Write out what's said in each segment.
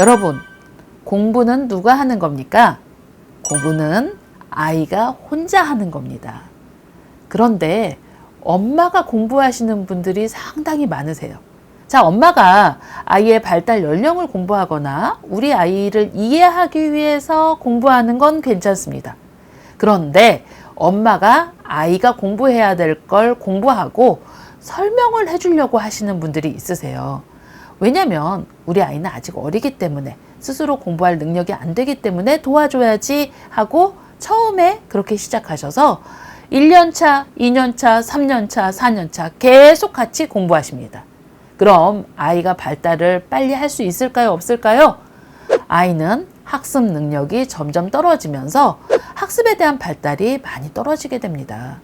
여러분, 공부는 누가 하는 겁니까? 공부는 아이가 혼자 하는 겁니다. 그런데 엄마가 공부하시는 분들이 상당히 많으세요. 자, 엄마가 아이의 발달 연령을 공부하거나 우리 아이를 이해하기 위해서 공부하는 건 괜찮습니다. 그런데 엄마가 아이가 공부해야 될 걸 공부하고 설명을 해주려고 하시는 분들이 있으세요. 왜냐면 우리 아이는 아직 어리기 때문에 스스로 공부할 능력이 안 되기 때문에 도와줘야지 하고 처음에 그렇게 시작하셔서 1년차, 2년차, 3년차, 4년차 계속 같이 공부하십니다. 그럼 아이가 발달을 빨리 할 수 있을까요? 없을까요? 아이는 학습 능력이 점점 떨어지면서 학습에 대한 발달이 많이 떨어지게 됩니다.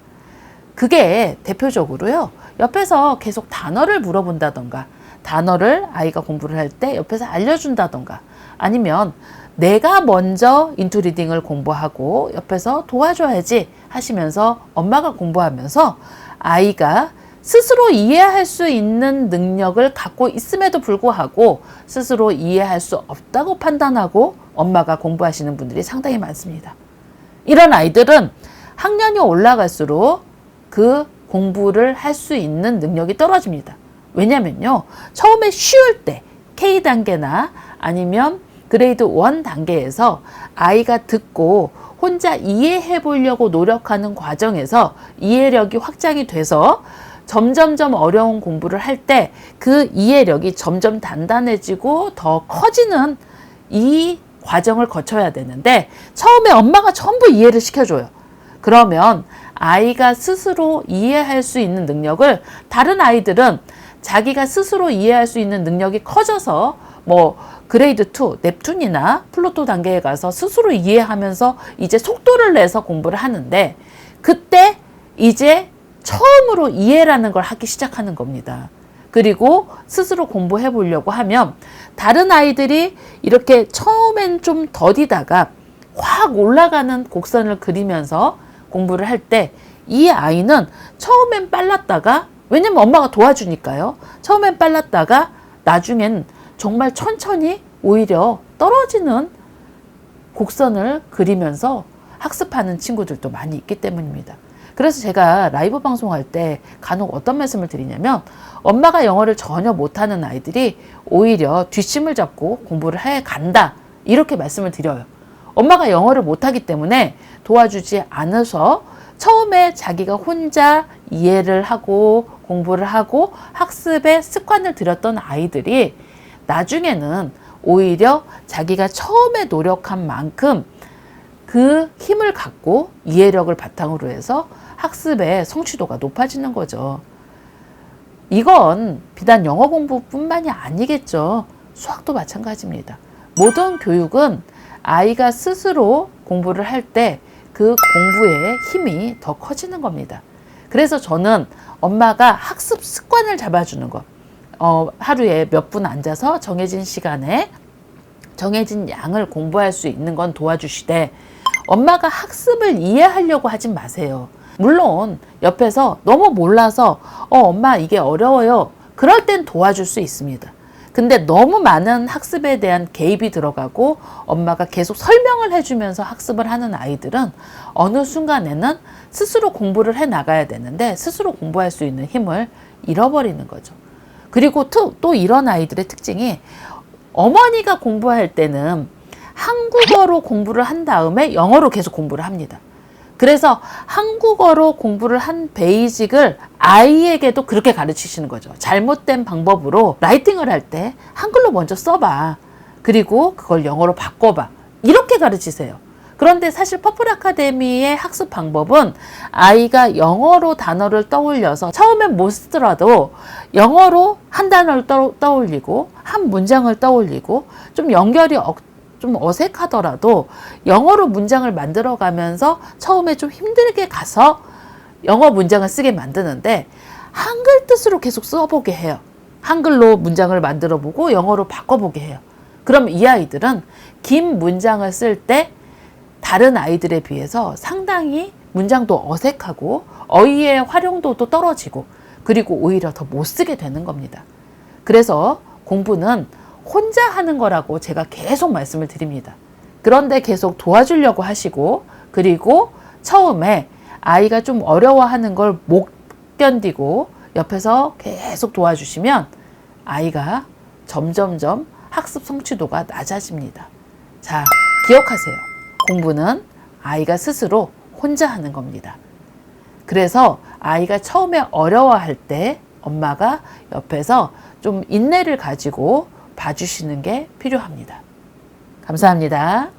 그게 대표적으로요. 옆에서 계속 단어를 물어본다던가, 단어를 아이가 공부를 할 때 옆에서 알려준다던가, 아니면 내가 먼저 인투 리딩을 공부하고 옆에서 도와줘야지 하시면서 엄마가 공부하면서 아이가 스스로 이해할 수 있는 능력을 갖고 있음에도 불구하고 스스로 이해할 수 없다고 판단하고 엄마가 공부하시는 분들이 상당히 많습니다. 이런 아이들은 학년이 올라갈수록 그 공부를 할 수 있는 능력이 떨어집니다. 왜냐면요. 처음에 쉬울 때 K단계나 아니면 그레이드 1 단계에서 아이가 듣고 혼자 이해해 보려고 노력하는 과정에서 이해력이 확장이 돼서 점점점 어려운 공부를 할 때 그 이해력이 점점 단단해지고 더 커지는 이 과정을 거쳐야 되는데 처음에 엄마가 전부 이해를 시켜줘요. 그러면 아이가 스스로 이해할 수 있는 능력을 다른 아이들은 자기가 스스로 이해할 수 있는 능력이 커져서 뭐 그레이드 2, 넵툰이나 플루토 단계에 가서 스스로 이해하면서 이제 속도를 내서 공부를 하는데 그때 이제 처음으로 이해라는 걸 하기 시작하는 겁니다. 그리고 스스로 공부해 보려고 하면 다른 아이들이 이렇게 처음엔 좀 더디다가 확 올라가는 곡선을 그리면서 공부를 할 때 이 아이는 처음엔 빨랐다가 왜냐면 엄마가 도와주니까요. 처음엔 빨랐다가 나중엔 정말 천천히 오히려 떨어지는 곡선을 그리면서 학습하는 친구들도 많이 있기 때문입니다. 그래서 제가 라이브 방송할 때 간혹 어떤 말씀을 드리냐면 엄마가 영어를 전혀 못하는 아이들이 오히려 뒷심을 잡고 공부를 해 간다. 이렇게 말씀을 드려요. 엄마가 영어를 못하기 때문에 도와주지 않아서 처음에 자기가 혼자 이해를 하고 공부를 하고 학습에 습관을 들였던 아이들이 나중에는 오히려 자기가 처음에 노력한 만큼 그 힘을 갖고 이해력을 바탕으로 해서 학습의 성취도가 높아지는 거죠. 이건 비단 영어 공부뿐만이 아니겠죠. 수학도 마찬가지입니다. 모든 교육은 아이가 스스로 공부를 할 때 그 공부의 힘이 더 커지는 겁니다. 그래서 저는 엄마가 학습 습관을 잡아주는 것. 어, 하루에 몇 분 앉아서 정해진 시간에 정해진 양을 공부할 수 있는 건 도와주시되 엄마가 학습을 이해하려고 하진 마세요. 물론 옆에서 너무 몰라서 어 엄마 이게 어려워요. 그럴 땐 도와줄 수 있습니다. 근데 너무 많은 학습에 대한 개입이 들어가고 엄마가 계속 설명을 해주면서 학습을 하는 아이들은 어느 순간에는 스스로 공부를 해 나가야 되는데 스스로 공부할 수 있는 힘을 잃어버리는 거죠. 그리고 또, 또 이런 아이들의 특징이 어머니가 공부할 때는 한국어로 공부를 한 다음에 영어로 계속 공부를 합니다. 그래서 한국어로 공부를 한 베이직을 아이에게도 그렇게 가르치시는 거죠. 잘못된 방법으로 라이팅을 할 때 한글로 먼저 써봐. 그리고 그걸 영어로 바꿔봐. 이렇게 가르치세요. 그런데 사실 퍼플 아카데미의 학습 방법은 아이가 영어로 단어를 떠올려서 처음엔 못 쓰더라도 영어로 한 단어를 떠, 떠올리고 한 문장을 떠올리고 좀 연결이 억, 좀 어색하더라도 영어로 문장을 만들어 가면서 처음에 좀 힘들게 가서 영어 문장을 쓰게 만드는데 한글 뜻으로 계속 써보게 해요. 한글로 문장을 만들어 보고 영어로 바꿔보게 해요. 그럼 이 아이들은 긴 문장을 쓸 때 다른 아이들에 비해서 상당히 문장도 어색하고 어휘의 활용도도 떨어지고 그리고 오히려 더 못 쓰게 되는 겁니다. 그래서 공부는 혼자 하는 거라고 제가 계속 말씀을 드립니다. 그런데 계속 도와주려고 하시고 그리고 처음에 아이가 좀 어려워하는 걸 못 견디고 옆에서 계속 도와주시면 아이가 점점점 학습 성취도가 낮아집니다. 자, 기억하세요. 공부는 아이가 스스로 혼자 하는 겁니다. 그래서 아이가 처음에 어려워할 때 엄마가 옆에서 좀 인내를 가지고 봐주시는 게 필요합니다. 감사합니다.